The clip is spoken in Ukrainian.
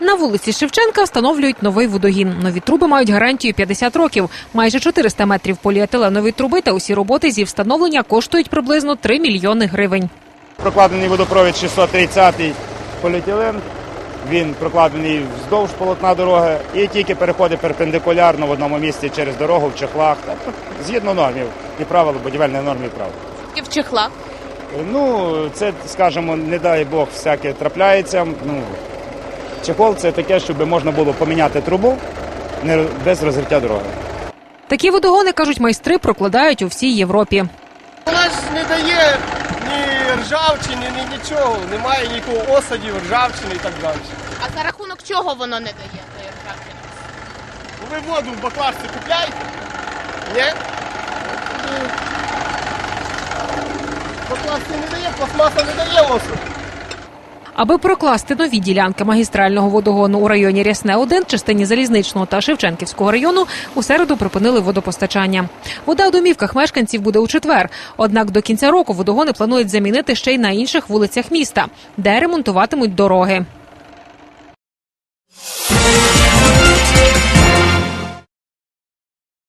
На вулиці Шевченка встановлюють новий водогін. Нові труби мають гарантію 50 років. Майже 400 метрів поліетиленової труби та усі роботи зі встановлення коштують приблизно 3 мільйони гривень. Прокладений водопровід 630 поліетилен. Він прокладений вздовж полотна дороги і тільки переходить перпендикулярно в одному місці через дорогу в чехлах. Згідно нормів і правил, будівельних норм і правил. І в чехлах. Ну, це, скажімо, не дай Бог, всяке трапляється. Ну, чехол це таке, щоб можна було поміняти трубу не без розриття дороги. Такі водогони, кажуть майстри, прокладають у всій Європі. Вона ж не дає ні ржавчини, ні нічого. Немає ніякого осадів, ржавчини і так далі. А за рахунок чого воно не дає тої ржавчини? Ви воду в баклажці купляєте? Ні? Баклажці не дає, пластмаса не дає осаду. Аби прокласти нові ділянки магістрального водогону у районі Рясне 1 частині залізничного та Шевченківського району у середу припинили водопостачання. Вода у домівках мешканців буде у четвер. Однак до кінця року водогони планують замінити ще й на інших вулицях міста, де ремонтуватимуть дороги.